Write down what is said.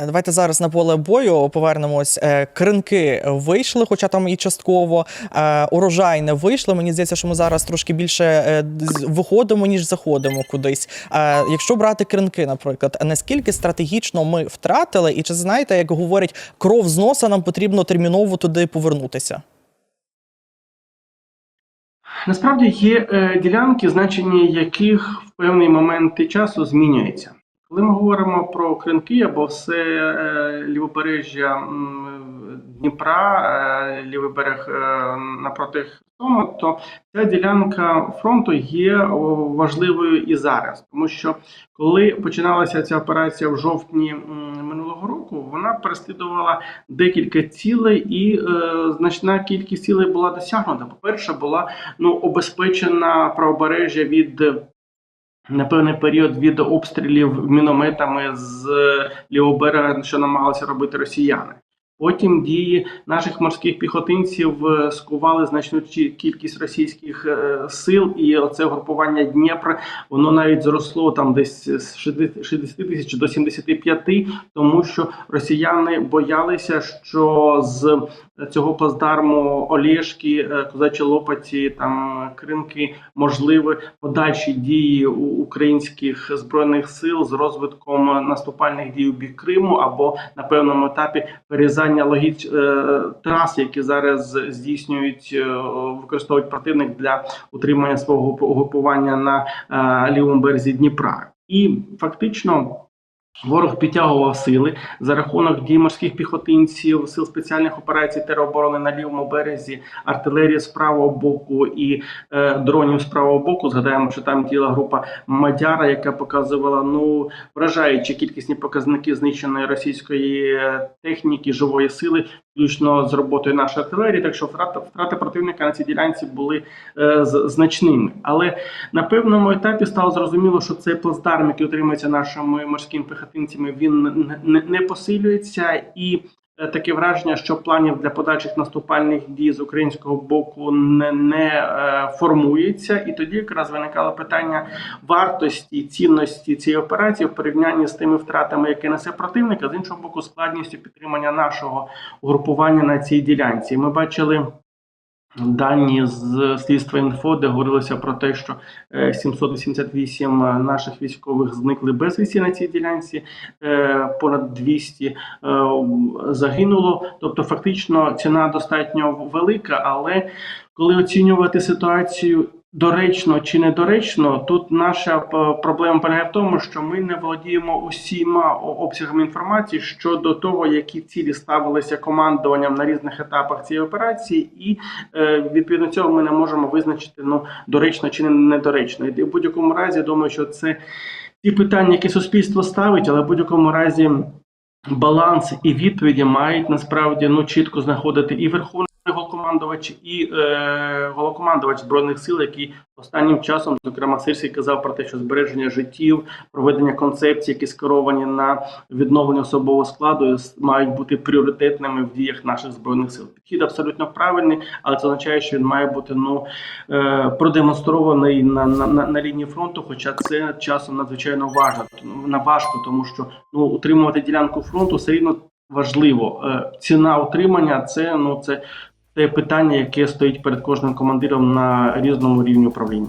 Е, Давайте зараз на поле бою повернемось. Е, Кринки вийшли, хоча там і частково Е, урожай не вийшли. Мені здається, що ми зараз трошки більше виходимо, ніж заходимо кудись. Якщо брати кринки, наприклад, наскільки стратегічно ми втратили, і чи знаєте, як говорять, кров з носа нам потрібно терміново туди повернутися? Насправді є ділянки, значення яких в певний момент часу змінюється. Коли ми говоримо про кринки або все е, лівобережжя Дніпра, е, лівий берег е, напроти Херсону, то ця ділянка фронту є важливою і зараз, тому що коли починалася ця операція в жовтні минулого року, вона переслідувала декілька цілей, і е, значна кількість цілей була досягнута. По-перше, була ну обезпечена правобережжя від. На певний період від обстрілів мінометами з лівого що намагалися робити росіяни. Потім дії наших морських піхотинців е, скували значну кількість російських е, сил, і оце групування Дніпра воно навіть зросло там десь з 60 60 тисяч до 75, тому що росіяни боялися, що з цього плацдарму Олєшки, е, Козачі Лопаті, там Кринки, можливі подальші дії українських збройних сил з розвитком наступальних дій у бік Криму або на певному етапі перерізання логіч е, трас, які зараз здійснюють е, використовують противник для утримання свого угрупування на е, лівому березі Дніпра, і фактично. Ворог підтягував сили за рахунок дій морських піхотинців, сил спеціальних операцій тероборони на лівому березі, артилерії з правого боку і е, дронів з правого боку. Згадаємо, що там діла група Мадяра, яка показувала ну вражаючі кількісні показники знищеної російської е, техніки, живої сили, включно з роботою нашої артилерії. Так що втрати, втрати противника на цій ділянці були е, значними. Але на певному етапі стало зрозуміло, що цей плацдарм, який утримується нашими морськими піхотинцями, він не, не, посилюється і. е, Таке враження, що планів для подальших наступальних дій з українського боку не, не е, формується, і тоді якраз виникало питання вартості цінності цієї операції в порівнянні з тими втратами, які несе противник, а з іншого боку, складністю підтримання нашого угрупування на цій ділянці. Ми бачили дані з слідства інфо, де говорилося про те, що е, 788 наших військових зникли безвісті на цій ділянці, е, понад 200 е, загинуло. Тобто, фактично, ціна достатньо велика, але коли оцінювати ситуацію. Доречно чи недоречно, тут наша проблема полягає в тому, що ми не володіємо усіма обсягами інформації щодо того, які цілі ставилися командуванням на різних етапах цієї операції, і е, відповідно цього ми не можемо визначити ну доречно чи недоречно. І в будь-якому разі думаю, що це ті питання, які суспільство ставить, але в будь-якому разі баланс і відповіді мають насправді ну чітко знаходити і верховний головкомандувач, і е, головкомандувач збройних сил, який останнім часом, зокрема, Сирський казав про те, що збереження життів, проведення концепцій, які скеровані на відновлення особового складу, мають бути пріоритетними в діях наших збройних сил. Підхід абсолютно правильний, але це означає, що він має бути ну е, продемонстрований на, на, на, на лінії фронту. Хоча це часом надзвичайно важко, важко, тому що ну утримувати ділянку фронту все рівно важливо. Е, ціна утримання це ну це те питання, яке стоїть перед кожним командиром на різному рівні управління.